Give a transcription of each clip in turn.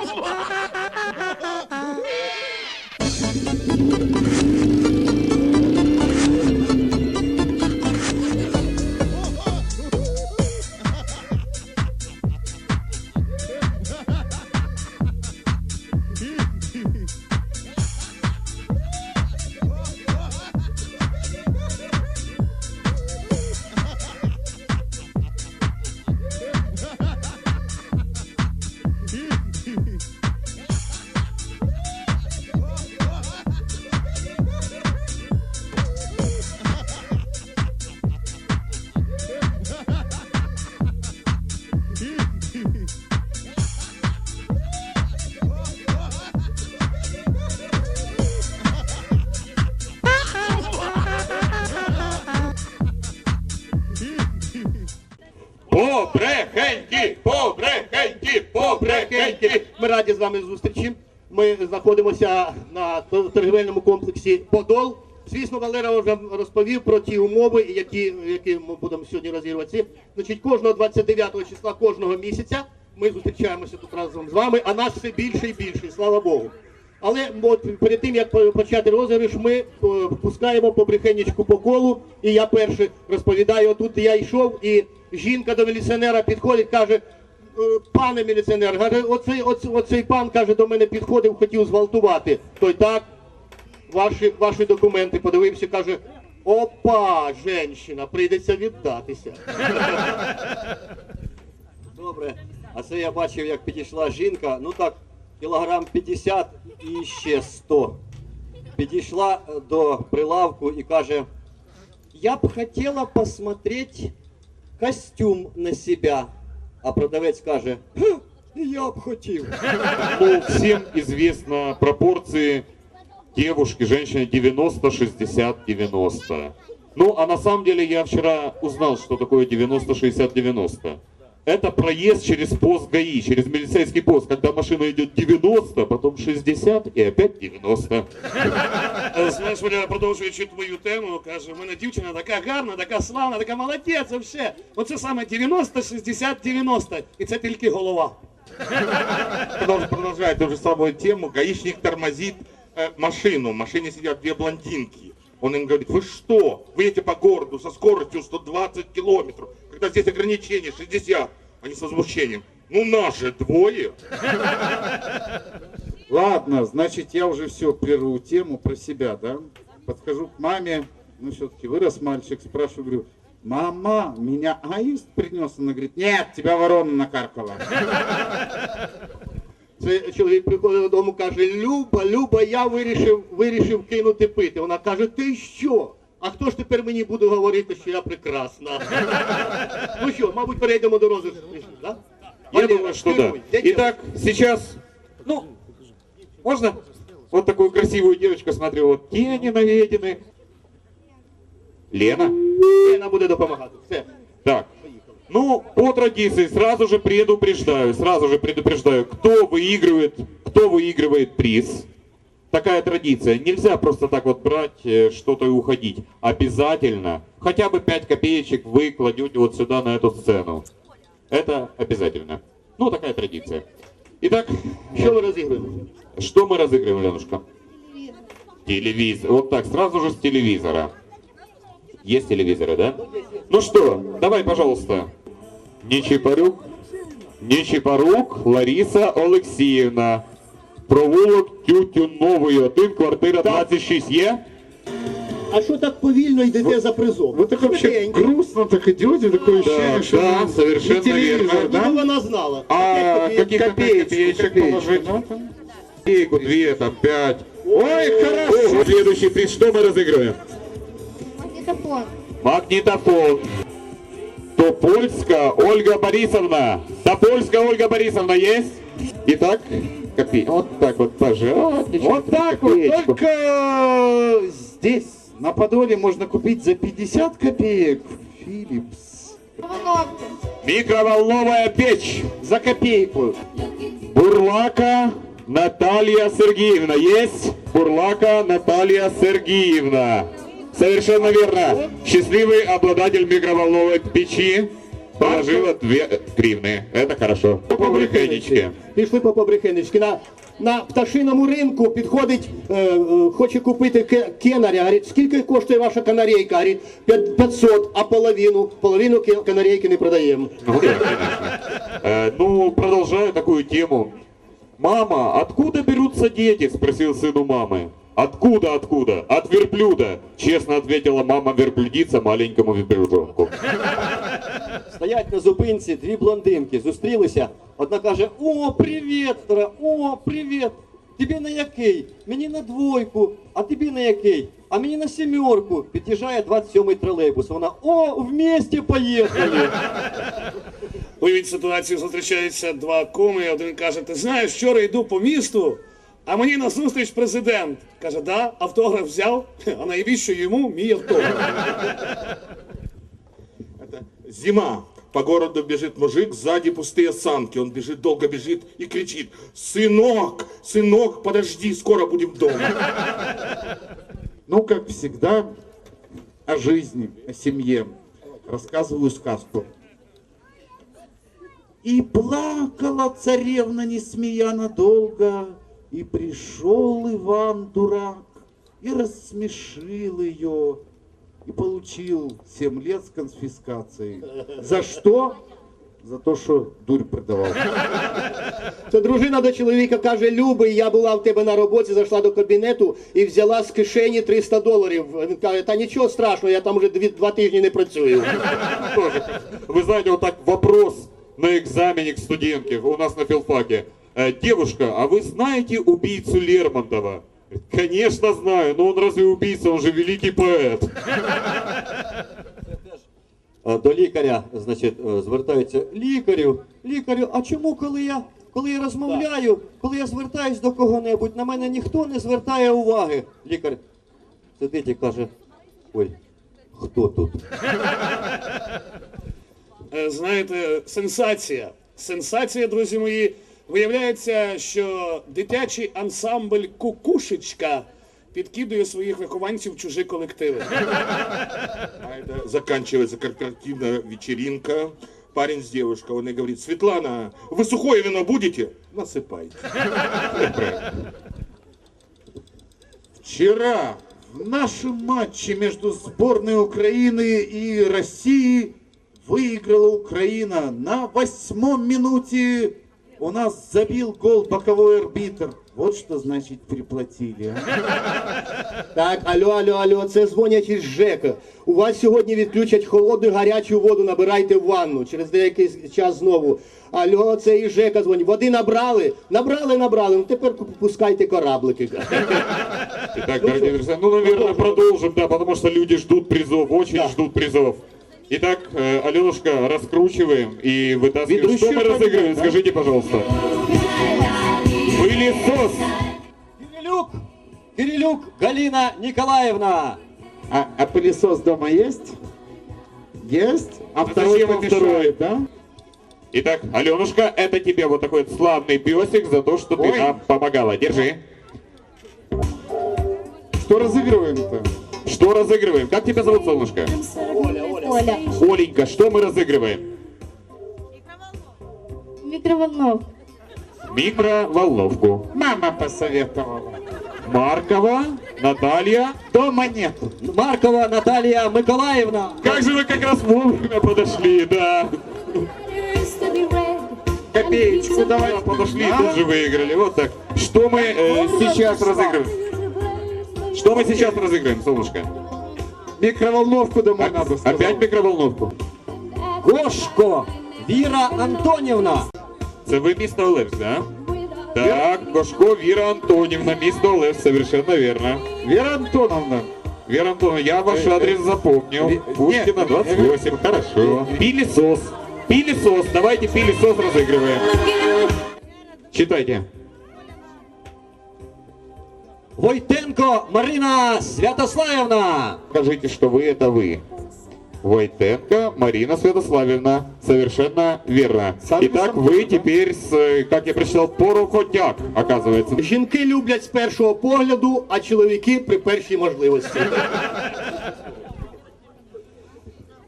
Ha ha ha ha ha ha! Вами зустрічі. Ми знаходимося на торгівельному комплексі Подол. Звісно, Валера вже розповів про ті умови, які, які ми будемо сьогодні розігрувати. Значить, кожного 29 числа кожного місяця ми зустрічаємося тут разом з вами, а нас все більше і більше, слава Богу. Але от перед тим як почати розіграш, ми е, пускаємо побрехенечку по колу. І я перший розповідаю. Тут я йшов, і жінка до міліціонера підходить, каже: «Е, пане міліціонер, оцей, оцей, оцей пан каже, до мене підходив, хотів зґвалтувати. Той так, ваші, ваші документи подивився, каже. Опа, женщина, прийдеться віддатися. Добре. А це я бачив, як підійшла жінка, ну так, кілограм 50 і ще 100. Підійшла е, до прилавку і каже, я б хотіла посмотреть костюм на себя. А продавець каже, «Ха, і я б хотів. Ну, всем известно пропорции девушки, женщины 90, 60, 90. Ну, а на самом деле я вчера узнал, что такое 90, 60, 90 Это проезд через пост ГАИ, через милицейский пост, когда машина идет 90, потом 60 и опять 90. Е, Знаєш, Валя, продовжуючи твою тему, каже, в мене дівчина така гарна, така славна, така молодець, все. Оце саме 90, 60, 90. І це тільки голова. Продолж- Продолжая ту же самую тему, гаишник тормозит э, машину. В машине сидят две блондинки. Он им говорит, вы что? Вы едете по городу со скоростью 120 километров, когда здесь ограничение 60. Они с возмущением. Ну нас же двое. Ладно, значит, я уже все прерву тему про себя, да? Подхожу к маме, ну, все-таки вырос мальчик, спрашиваю, говорю, мама, меня аист принес? Она говорит, нет, тебя ворона накаркала. Це чоловік приходить додому, каже, Люба, Люба, я вирішив, вирішив кинути пити. Вона каже, ти що? А хто ж тепер мені буде говорити, що я прекрасна? ну що, мабуть, перейдемо до розгляду. Да? Я думаю, что да. Итак, сейчас, ну, можно вот такую красивую девочку, смотрю, вот тени наведены. Лена? Лена буде допомагати. Все. Так. Ну, по традиции, сразу же предупреждаю, сразу же предупреждаю, кто выигрывает, кто выигрывает приз Такая традиция. Нельзя просто так вот брать э, что-то и уходить. Обязательно хотя бы 5 копеечек вы кладете вот сюда, на эту сцену. Это обязательно. Ну, такая традиция. Итак, Що ми розігруємо? что мы разыгрываем, Ленушка? Телевизор. Вот так, сразу же с телевизора. Есть телевизоры, да? Ну что, давай, пожалуйста. Нечипорук. Нечипорук Лариса Олексіївна. Провулок Тютюновий, 1, квартира 26 є? А що так повільно йдете за призом? Вы так вообще грустно так идете, такое ощущение, что да, совершенно и телевизор, верно. да? Ну, вона знала. А Опять каких Копеечку, копеечек положить? ну, там. Копейку, две, там, пять. Ой, хорошо. О, Следующий приз, что мы разыгрываем? Магнитофон. Магнитофон. Топольска Ольга Борисовна. Топольска Ольга Борисовна есть? Итак, копей. Вот так вот, пожалуйста. Вот так вот, только здесь, на Подоле, можно купить за 50 копеек Philips. Микроволновая печь. За копейку. Бурлака Наталья Сергеевна. Есть? Бурлака Наталья Сергеевна. Совершенно верно. Счастливый обладатель микроволновой печи. Положила две гривны. Это хорошо. По побрехенечке. Пішли по побрехенечки. На, на пташиному ринку підходить, е, е, хоче купити ке- кенаря. Говорить, скільки коштує ваша канарейка? Говорить, «П'ят- 500, а половину? Половину ке- канарейки не продаємо. Ну да, конечно. Э, Ну, продолжаю такую тему. Мама, откуда берутся дети? Спросил сын у мамы. Откуда, откуда? От верблюда. Честно ответила мама верблюдица маленькому верблюжонку. Стоять на зупинці дві блондинки, зустрілися. Одна каже: О, привіт, втора, о, привіт. Тобі на який? Мені на двойку, а тобі на який? А мені на сімерку. Під'їжджає 27-й тролейбус. Вона о, вместе поїхали. Уявіть ситуацію, зустрічаються два коми, один каже, ти знаєш, вчора йду по місту, а мені на зустріч президент. Каже, да, автограф взяв, а навіщо йому мій автограф? Зима. По городу бежит мужик, сзади пустые санки. Он бежит, долго бежит и кричит, сынок, сынок, подожди, скоро будем дома. Ну, как всегда, о жизни, о семье. Рассказываю сказку. И плакала царевна несмеяно долго, И пришел Иван дурак, и рассмешил ее, и получил 7 лет с конфискацией. За что? За то, что дурь продавал. Це дружина до чоловіка каже: Любий, я була в тебе на роботі, зайшла до кабінету і взяла з кишені 300 доларів. Він каже, та нічого страшного, я там вже дві, два тижні не працюю. Тоже. Вы знаете, вот так вопрос на экзамене к студентке у нас на филфаке. Э, Девушка, а вы знаете убийцу Лермонтова? Конечно знаю, но он разве убийца, он же великий поэт. Е, До лікаря, значить, е, звертаються лікарю, лікарю, а чому, коли я, коли я розмовляю, коли я звертаюсь до кого-небудь, на мене ніхто не звертає уваги. Лікар сидить і каже, ой, хто тут? Е, Знаєте, сенсація. Сенсація, друзі мої. Виявляється, що дитячий ансамбль Кукушечка підкидує своїх вихованців в чужі колективи. А это заканчивается корпоративная вечеринка. Парень с девушкой, он ей говорит, Светлана, вы сухое вино будете? Насыпайте. Вчера в нашем матче между сборной Украины и России выиграла Украина. На восьмом минуте у нас забил гол боковой арбитр. Вот что значит приплатили. Так, алло, алло, алло, це дзвонять із ЖЕКа. У вас сьогодні відключать холодну гарячу воду, набирайте в ванну. Через деякий час знову. Алло, це із ЖЕКа дзвонять. Води набрали? Набрали, набрали. Ну тепер пускайте кораблики. Итак, дорогие друзья, ну, наверное, продолжим, да, потому что люди ждут призов, очень ждут призов. Итак, э, Аленушка, раскручиваем и вытаскиваем. Ведущий Что мы разыгрываем? да? Скажите, пожалуйста. Пылесос. Кирилюк, Кирилюк Галина Николаевна. А, а пылесос дома есть? Есть? А Да второй мешает? да? Итак, Аленушка, это тебе вот такой вот славный песик за то, что ты Ой. нам помогала. Держи. Что разыгрываем-то? Что разыгрываем? Как тебя зовут, солнышко? Оля. Оленька, что мы разыгрываем? Микроволновка. Микроволновку. Мама посоветовала. Маркова, Наталья. Дома нету. Маркова Наталья Миколаевна. Как же вы как раз вовремя подошли, да. Копеечку давай. Да, подошли и А? тут же выиграли. Вот так. Что мы э, сейчас разыгрываем? Что мы сейчас разыгрываем, солнышко? Микроволновку домой надо сказал. Опять микроволновку. Гошко Віра Антонівна. Це ви місто Олевськ, да? Так, Гошко Віра Антонівна, місто Олевськ, совершенно верно. Вера Антоновна. Вера Антоновна, я ваш Э, адрес э, запомнил. э, Пушкина нет, 28, хорошо. Пилесос. Пилесос, давайте пилесос разыгрываем. Читайте. Войтенко Марина Святославівна. Скажите, что вы это вы. Войтенко Марина Святославівна. Совершенно верно. Сами Итак, собой, вы да? теперь, с, э, как я прочитал, порохотяк, оказывается. Жінки люблять з першого погляду, а чоловіки при першій можливості.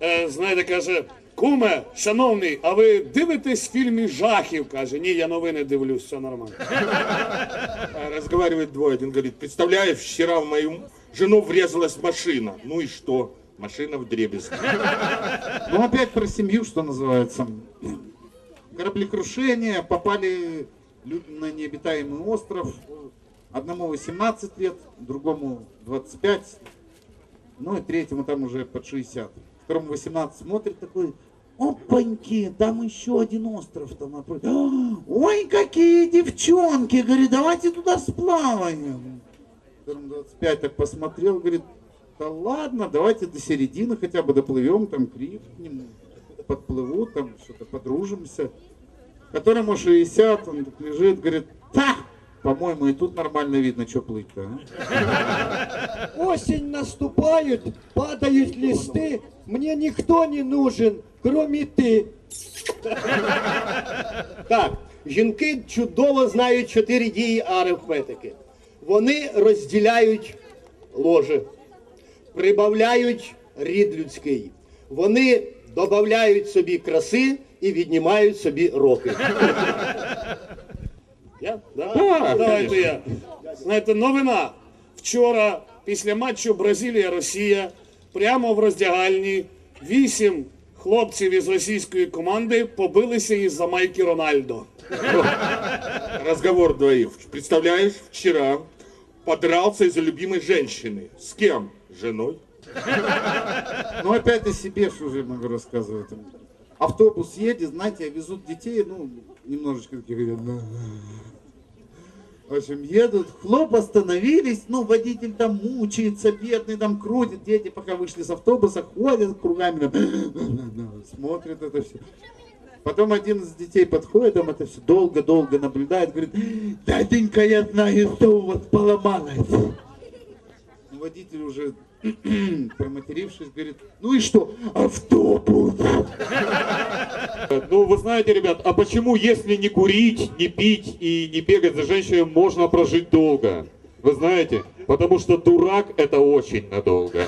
Е, знаєте, каже, Куме, шановний, а ви дивитесь фільмі жахів? каже. Ні, я новини дивлюсь, все нормально. А, Разговаривает двое. Один говорит, представляешь, вчера в мою жену врезалась машина. Ну и что? Машина в дребезги. Ну опять про семью, что называется. Кораблекрушение, попали люди на необитаемый остров. Одному 18 лет, другому 25. Ну и третьему там уже под 60. Второму 18 смотрит такой, опаньки, там еще один остров там напротив. «А, Ой, какие девчонки, говорит, давайте туда сплаваем. Второму 25 так посмотрел, говорит, да ладно, давайте до середины хотя бы доплывем, там крив к нему, подплыву, там что-то подружимся. Которому 60, он так лежит, говорит, та, по-моему, и тут нормально видно, что плыть-то. а». Осень наступает, падают листы, мне никто не нужен, кроме ты. Так, жінки чудово знають чотири дії арифметики. Вони розділяють ложе, прибавляють рід людський. Вони додають собі краси і віднімають собі роки. Я? Да? Да, Давайте я. Знаєте, новина. Вчора, після матчу Бразилія-Росія, прямо в роздягальні вісім хлопців із російської команди побилися із-за майки Рональдо. Разговор двоих. Представляешь, вчера подрался из-за любимой женщины. С кем? С женой. Ну, опять о себе, что же я могу рассказывать. Автобус едет, знаете, везут детей, ну, немножечко такие говорят, «Да». в общем, едут, хлоп остановились, ну, водитель там мучается, бедный там крутит, дети пока вышли с автобуса, ходят кругами, там, смотрят это все. Потом один из детей подходит, там это все долго-долго наблюдает, говорит, дяденька, я знаю, что у вас поломалось. Ну, Водитель уже проматерившись, говорит, ну и что, автобус. Ну, вы знаете, ребят, а почему, если не курить, не пить и не бегать за женщиной, можно прожить долго? Вы знаете? Потому что дурак это очень надолго.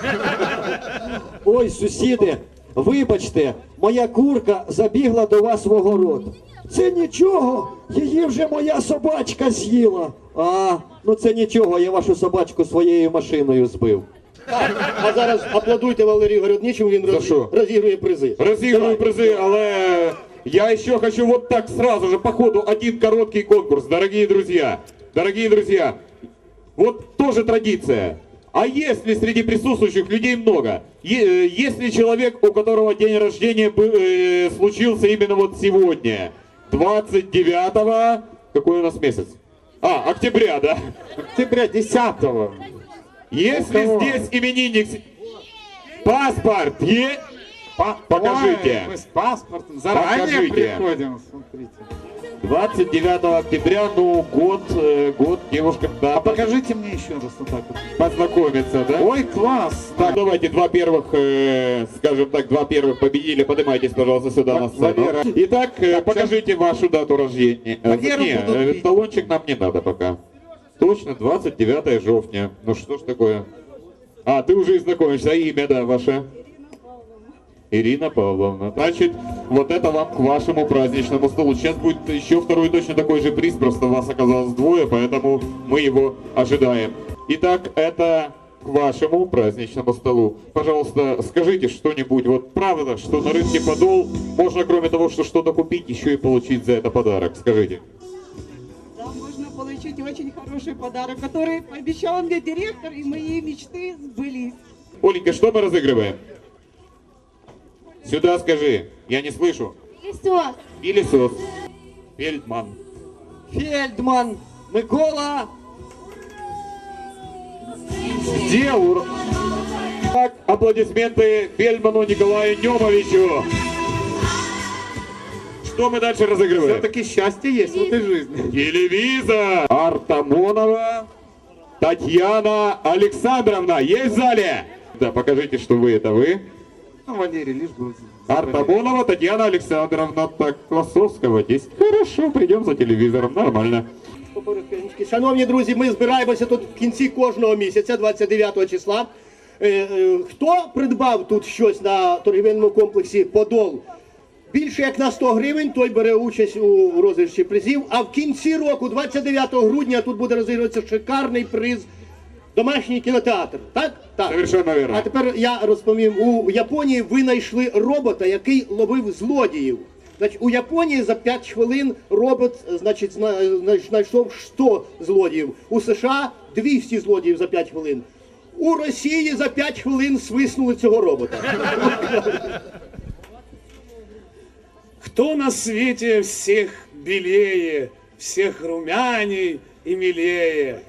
Ой, сусіди, вибачте, моя курка забігла до вас в огород. Це нічого, її вже моя собачка з'їла. А, ну це нічого, я вашу собачку своєю машиною збив. Так, а зараз аплодуйте Валерію Городничому, він За роз- що? розігрує призи. Разыгрываю призы, але я еще хочу вот так сразу же по ходу один короткий конкурс, дорогие друзья. Дорогие друзья, вот тоже традиция. А если среди присутствующих людей много, е- э, если человек, у которого день рождения бы- э, случился именно вот сегодня, 29 какой у нас месяц? А, октября, да? Октября 10 Если кого? здесь именинник... Паспорт е... Покажите. Ой, мы с паспортом заранее Покажите. приходим, смотрите. 29 октября, ну, год, э, год девушкам, да, А покажите мне еще раз вот так вот. познакомиться, да? Ой, класс! Так, давайте два первых, э, скажем так, два первых победили. Поднимайтесь, пожалуйста, сюда на сцену. Итак, э, покажите вашу дату рождения. Э, Валеру не, будут бить. талончик нам не надо пока. Точно, 29 жовтня. Ну что ж такое? А, ты уже и знакомишься. А имя, да, ваше? Ирина Павловна. Значит, вот это вам к вашему праздничному столу. Сейчас будет еще второй точно такой же приз, просто вас оказалось двое, поэтому мы его ожидаем. Итак, это к вашему праздничному столу. Пожалуйста, скажите что-нибудь. Вот правда, что на рынке Подол можно, кроме того, что что-то купить, еще и получить за это подарок. Скажите. Получить очень хороший подарок, который пообещал мне директор, и мои мечты сбылись. Оленька, что мы разыгрываем? Сюда скажи. Я не слышу. Пылесос. Пылесос. Фельдман. Фельдман, Микола, Где ур... Так, аплодисменты Фельдману Николаю Немовичу Что мы дальше разыгрываем? Все-таки счастье есть в этой жизни. Телевизор. Артамонова Татьяна Александровна. Есть в зале? Да, покажите, что вы это вы. Ну, Валерий, лишь бы... Артамонова Татьяна Александровна. Так, Классовского 10. Хорошо, придем за телевизором. Нормально. По-коротеньки. Шановні друзі, ми збираємося тут в кінці кожного місяця, 29 числа. Е, е, Хто придбав тут щось на торгівельному комплексі Подол Більше як на 100 гривень, той бере участь у розіграші призів. А в кінці року, 29 грудня, тут буде розігруватися шикарний приз. Домашній кінотеатр, так? Так. Совершенно верно. А тепер я розповім. У Японії винайшли робота, який ловив злодіїв. Значить, у Японії за 5 хвилин робот значить, зна- зна- знайшов 100 злодіїв. У США 200 злодіїв за 5 хвилин. У Росії за 5 хвилин свиснули цього робота. Кто на свете всех белее, всех румяней и милее?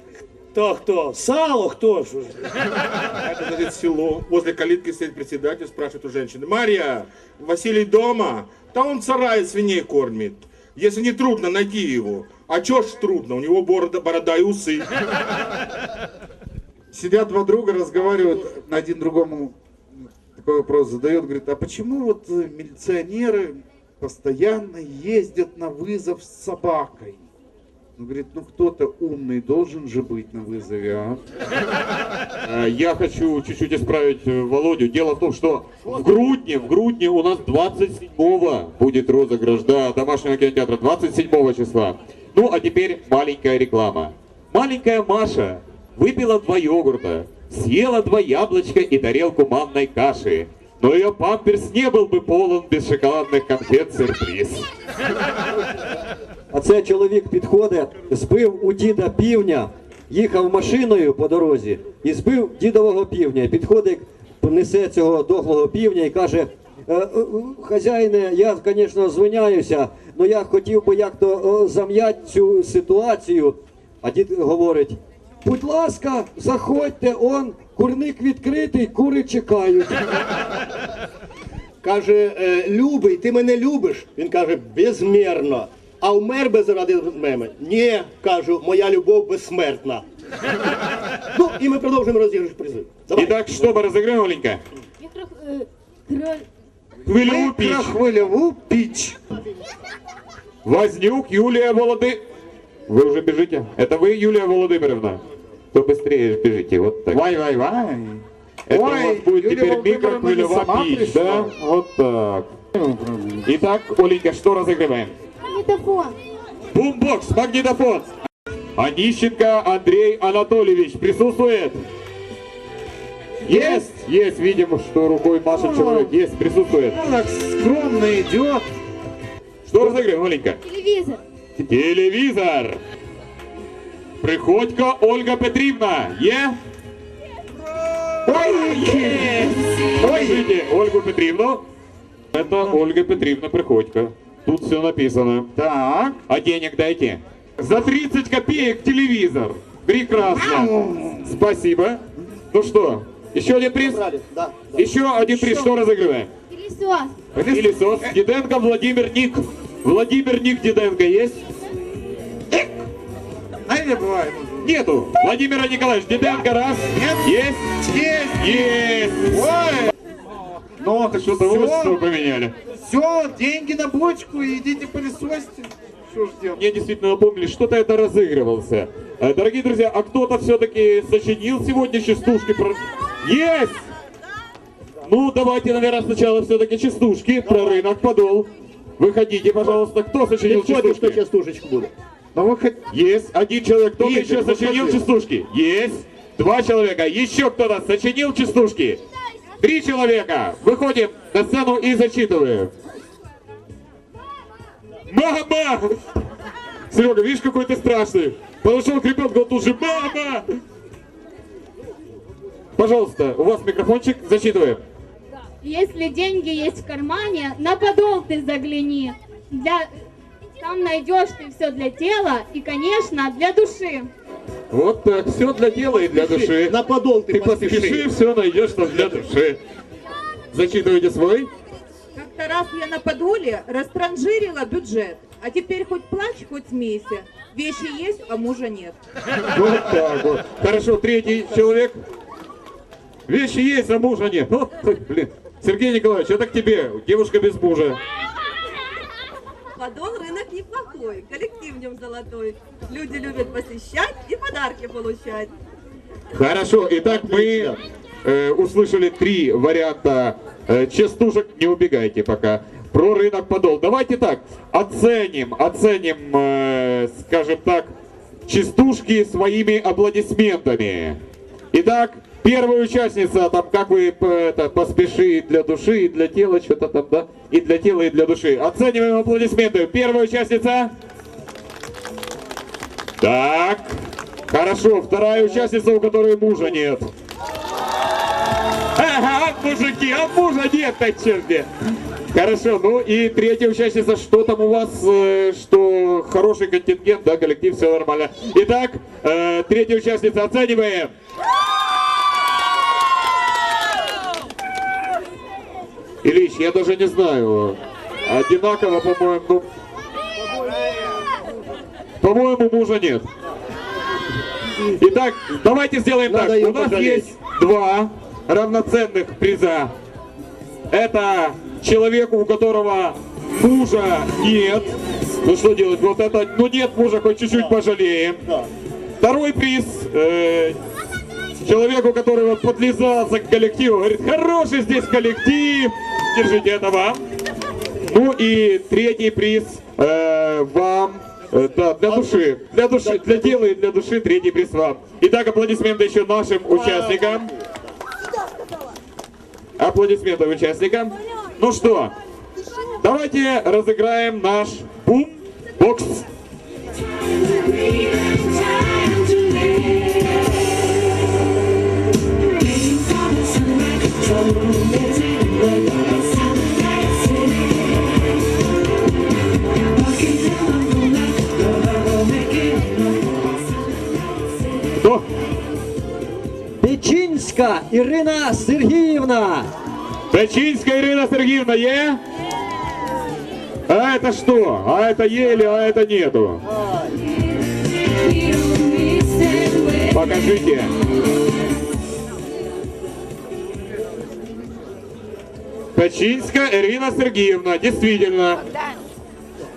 Кто, кто? Сало кто ж? Это, говорит, село. Возле калитки стоит председатель, спрашивает у женщины. Марья, Василий дома? Да он в сарае свиней кормит. Если не трудно, найти его. А чё ж трудно? У него борода, борода и усы. Сидят два друга, разговаривают, на один другому такой вопрос задает, говорит, а почему вот милиционеры постоянно ездят на вызов с собакой? Ну, говорит, ну кто-то умный должен же быть на вызове, а? Э, Я хочу чуть-чуть исправить э, Володю. Дело в том, что в Грудне, в Грудне у нас 27-го будет розыгрыш, да, домашнего кинотеатра, 27 числа. Ну, а теперь маленькая реклама. Маленькая Маша выпила два йогурта, съела два яблочка и тарелку манной каши. Но ее памперс не был бы полон без шоколадных конфет-сюрприз. А це чоловік підходить, збив у діда півня, їхав машиною по дорозі і збив дідового півня. Підходить, несе цього дохлого півня і каже. «Е, е, Хазяїне, я, звісно, звиняюся, але я хотів би як-то е, зам'яти цю ситуацію. А дід говорить: будь ласка, заходьте, он, курник відкритий, кури чекають. Каже, е, любий, ти мене любиш? Він каже, безмірно. А вмер би заради мене? Ні, кажу, моя любов безсмертна. ну, і ми продовжуємо розіграш призив. Давай. Итак, что мы разыграем, маленькая? Микро... э, кро- Хвилеву пич. Микрохвилеву печь. Вознюк Юлия Володы... Вы уже бежите? Это вы, Юлия Володимировна? То быстрее бежите, вот так. Вай-вай-вай. Это Ой, у вас будет Юлия теперь печь, пришла. да? Вот так. Итак, Оленька, что разыгрываем? Магнитофон. Бумбокс, магнитофон. Онищенко Андрей Анатольевич присутствует? Есть? Есть, видим, что рукой машет человек. Есть, присутствует. Так скромно идет. Что разыгрываем, Оленька? Телевизор. Телевизор. Приходько Ольга Петрівна. Є? Ой, Покажите Ольгу Петрівну. Это Ольга Петровна Приходько. Тут все написано. Так. А денег дайте. За 30 копеек телевизор. Прекрасно. Спасибо. Ну что, еще один приз? Брали, да. Еще один приз. Что разыгрываем? Пылесос. Пылесос. Диденко Владимир Ник. Владимир Ник Диденко есть? А не бывает. Нету. Владимира Николаевич Диденко раз. Нет. Есть? Есть. Есть. Ой. Ну, так Что-то что все, поменяли. все, деньги на бочку, и идите пылесосьте. Что ж делать? Мне действительно напомнили, что-то это разыгрывался. Э, Дорогие друзья, а кто-то все-таки сочинил сегодня частушки про... Есть! Ну, давайте, наверное, сначала все-таки частушки про рынок, подол. Выходите, пожалуйста, кто сочинил хто частушки? частушечку буде. Ну вы хоть... Есть, один человек, кто-то Игорь, еще сочинил частушки? Есть, два человека, еще кто-то сочинил частушки? Три человека, выходим на сцену и зачитываем. Мама! Серега, видишь, какой ты страшный. Подошел к ребенку, он тут же мама! Пожалуйста, у вас микрофончик, зачитываем. Если деньги есть в кармане, на подол ты загляни. Для... Там найдешь ты все для тела и, конечно, для души. Вот так, все для дела и для души. На подол ти Ты поспеши, поспіши. все найдешь там для души. Зачитывайте свой. Как-то раз я на подоле растранжирила бюджет, а теперь хоть плачь, хоть смейся. Вещи есть, а мужа нет. Вот так вот. Хорошо, третий человек. Вещи есть, а мужа нет. Ну, блин. Сергей Николаевич, это к тебе. Девушка без мужа. Подол рынок неплохой, коллектив в нем золотой. Люди любят посещать и подарки получать. Хорошо, итак, мы э, услышали три варианта э, частушек. Не убегайте пока. про рынок Подол. Давайте так, оценим, оценим, э, скажем так, частушки своими аплодисментами. Итак, первая участница, там, как вы п- это, поспеши и для души, и для тела, что-то там, да? И для тела, и для души. Оцениваем аплодисменты. Первая участница. Так, хорошо. Вторая участница, у которой мужа нет. Ага, мужики, а мужа нет, так черти. Хорошо, ну и третья участница, что там у вас, э, что хороший контингент, да, коллектив, все нормально. Итак, э, третья участница, оцениваем. Ильич, я даже не знаю, одинаково, по-моему, ну, по-моему, мужа нет. Итак, давайте сделаем Надо так. У нас пожалеть. есть два равноценных приза. Это человеку, у которого мужа нет. Ну что делать? Вот это, ну нет мужа, хоть чуть-чуть пожалеем. Второй приз э, человеку, который вот подлизался к коллективу, говорит, хороший здесь коллектив, держите это вам. Ну и третий приз э, вам, э, да, для души, для души, для тела и для души третий приз вам. Итак, аплодисменты еще нашим участникам. Аплодисменты участникам. Ну что, давайте разыграем наш бум-бокс. Кто? Печінська Ірина Сергіївна. Печинская Ирина Сергеевна, е? А это что? А это ели, а это нету. Покажите. Печинская Ирина Сергеевна, действительно.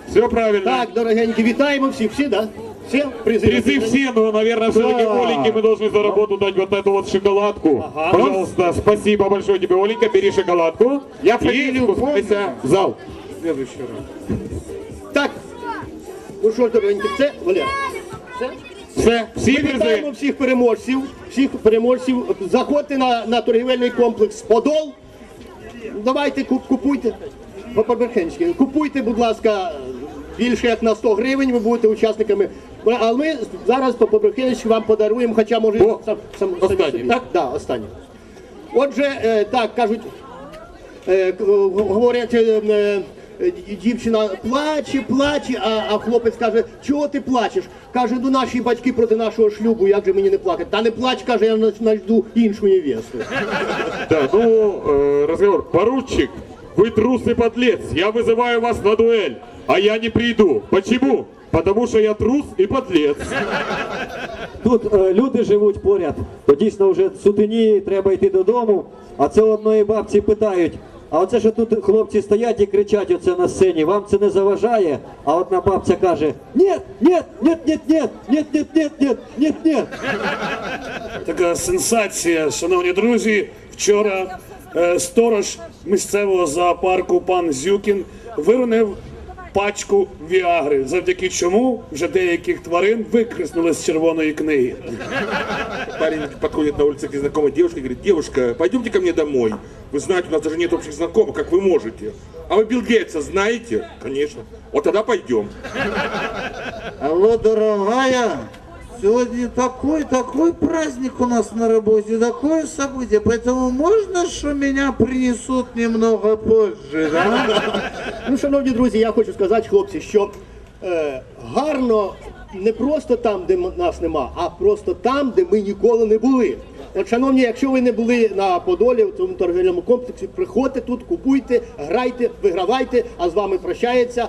Все правильно. Так, дорогенькі, вітаємо всіх, всі, да? Всі призи. Призы все, но, наверное, все-таки Да. Оленьке мы должны за работу дать вот эту вот шоколадку. Ага. Пожалуйста, спасибо большое тебе, Оленька, бери шоколадку. Я и фамилию спускайся в зал. В следующий раз. Так, ну що ж, дорогенькі, це, Валера, все? Все, всі Ми вітаємо призи. всіх переможців, всіх переможців. Заходьте на, на торгівельний комплекс Подол. Давайте купуйте. По-поберхенськи. Купуйте, будь ласка, більше як на 100 гривень, ви будете учасниками. Але ми зараз по поберхенськи вам подаруємо, хоча може О, сам, сам, самі собі. так? Да, останні. Отже, е, так кажуть, е, говорять, е, дівчина плаче, плаче, а, а хлопець каже, чого ти плачеш? Каже, ну наші батьки проти нашого шлюбу, як же мені не плакати? Та не плач, каже, я на- знайду іншу невесту. Да, ну, э, разговор. Поручик, вы трус и подлец. Я вызываю вас на дуэль, а я не приду. Почему? Потому что я трус и подлец. Тут е, люди живуть поряд, то дійсно вже сутеніє, треба йти додому. А це у одної бабці питають. А оце що тут хлопці стоять і кричать оце на сцені, вам це не заважає? А одна бабця каже: ні, ні, ні, ні, ні, ні, ні, ні, ні, ні, ні. Така сенсація, шановні друзі. Вчора е, сторож місцевого зоопарку пан Зюкін виронив пачку Віагри, завдяки чому вже деяких тварин викреснули з червоної книги. Парень подходит на улице к знакомой девушке и говорит, девушка, пойдемте ко мне домой. Вы знаете, у нас даже нет общих знакомых, как вы можете. А вы Билл Гейтса знаете? Конечно. Вот тогда пойдем. Алло, дорогая, сегодня такой, такой праздник у нас на работе, такое событие, поэтому можно, что меня принесут немного позже, да? Ну, шановні друзі, я хочу сказати, хлопці, що е, гарно не просто там, де нас нема, а просто там, де ми ніколи не були. От, шановні, якщо ви не були на Подолі в цьому торгівельному комплексі, приходьте тут, купуйте, грайте, вигравайте, а з вами прощається